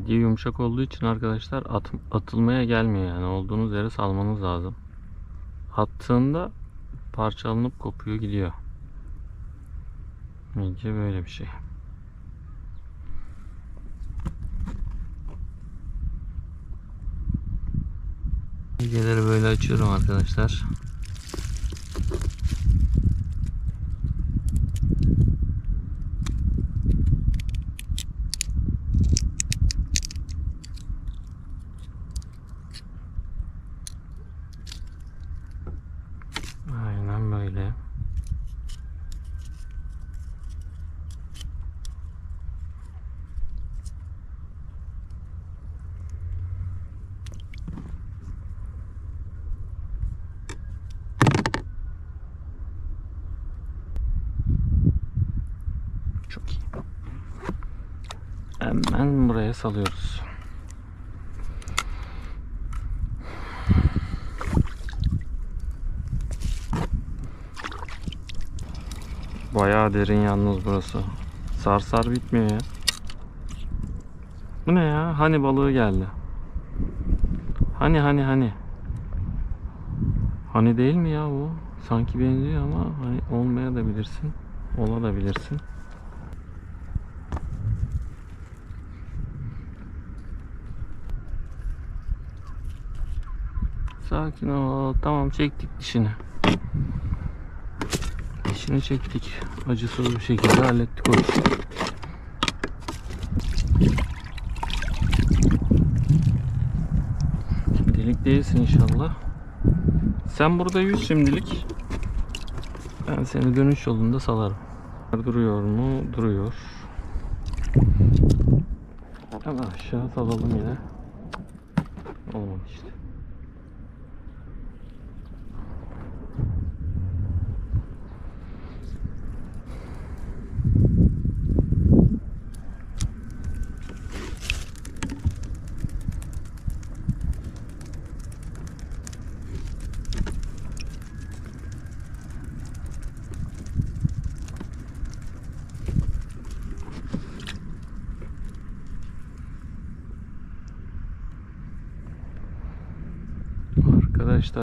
Midye yumuşak olduğu için arkadaşlar at- atılmaya gelmiyor yani olduğunuz yere salmanız lazım. Attığında parçalanıp kopuyor gidiyor. Midye böyle bir şey. Midyeleri böyle açıyorum arkadaşlar. Böyle. Çok iyi. Hemen buraya salıyoruz. Bayağı derin yalnız burası. Sar sar bitmiyor ya. Bu ne ya? Hani balığı geldi. Hani hani hani. Hani değil mi ya bu? Sanki benziyor ama hani olmaya da bilirsin. Ola da bilirsin. Sakin ol. Tamam çektik dişini. Dişini çektik. Acısız bir şekilde hallettik o işi. Delik değilsin inşallah. Sen burada yüz şimdilik. Ben seni dönüş yolunda salarım. Duruyor mu? Duruyor. Hemen aşağı salalım yine. Olmadı işte. arkadaşlar.